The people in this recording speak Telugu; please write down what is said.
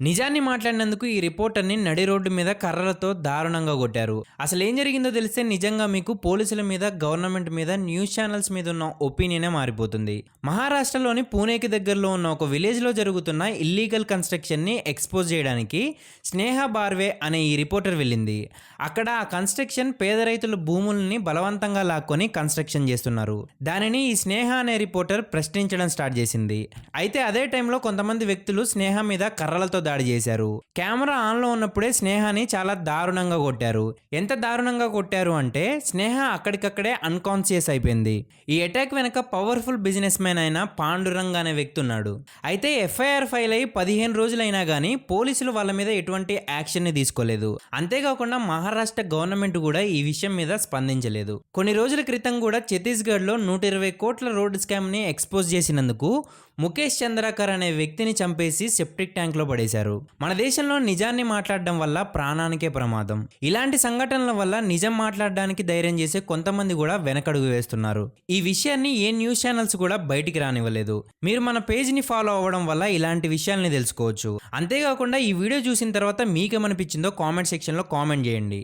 నిజాన్ని మాట్లాడినందుకు ఈ రిపోర్టర్ని నడి రోడ్డు మీద కర్రలతో దారుణంగా కొట్టారు. అసలు ఏం జరిగిందో తెలిస్తే నిజంగా మీకు పోలీసుల మీద గవర్నమెంట్ మీద న్యూస్ ఛానల్స్ మీద ఉన్న ఒపీనియనే మారిపోతుంది. మహారాష్ట్రలోని పూణేకి దగ్గరలో ఉన్న ఒక విలేజ్లో జరుగుతున్న ఇల్లీగల్ కన్స్ట్రక్షన్ని ఎక్స్పోజ్ చేయడానికి స్నేహ బార్వే అనే ఈ రిపోర్టర్ వెళ్ళింది. అక్కడ ఆ కన్స్ట్రక్షన్ పేద రైతుల భూముల్ని బలవంతంగా లాక్కొని కన్స్ట్రక్షన్ చేస్తున్నారు. దానిని ఈ స్నేహ అనే రిపోర్టర్ ప్రశ్నించడం స్టార్ట్ చేసింది. అయితే అదే టైంలో కొంతమంది వ్యక్తులు స్నేహ మీద కర్రలతో దాడి చేశారు. కెమెరా ఆన్లో ఉన్నప్పుడే స్నేహాని చాలా దారుణంగా కొట్టారు. ఎంత దారుణంగా కొట్టారు అంటే స్నేహ అక్కడికక్కడే అన్కాన్షియస్ అయిపోయింది. ఈ అటాక్ వెనక పవర్ఫుల్ బిజినెస్ మ్యాన్ అయిన పాండురంగ్ అనే వ్యక్తి ఉన్నాడు. అయితే ఎఫ్ఐఆర్ ఫైల్ అయ్యి పదిహేను రోజులైనా కానీ పోలీసులు వాళ్ళ మీద ఎటువంటి యాక్షన్ని తీసుకోలేదు. అంతేకాకుండా మహారాష్ట్ర గవర్నమెంట్ కూడా ఈ విషయం మీద స్పందించలేదు. కొన్ని రోజుల క్రితం కూడా ఛత్తీస్గఢ్లో నూట ఇరవై కోట్ల రోడ్ స్కామ్ని ఎక్స్పోజ్ చేసినందుకు ముఖేష్ చంద్రాకర్ అనే వ్యక్తిని చంపేసి సెప్టిక్ ట్యాంక్లో పడేశారు. మన దేశంలో నిజాన్ని మాట్లాడడం వల్ల ప్రాణానికే ప్రమాదం. ఇలాంటి సంఘటనల వల్ల నిజం మాట్లాడడానికి ధైర్యం చేసే కొంతమంది కూడా వెనకడుగు వేస్తున్నారు. ఈ విషయాన్ని ఏ న్యూస్ ఛానల్స్ కూడా బయటికి రానివ్వలేదు. మీరు మన పేజ్ని ఫాలో అవ్వడం వల్ల ఇలాంటి విషయాల్ని తెలుసుకోవచ్చు. అంతేకాకుండా ఈ వీడియో చూసిన తర్వాత మీకేమనిపించిందో కామెంట్ సెక్షన్లో కామెంట్ చేయండి.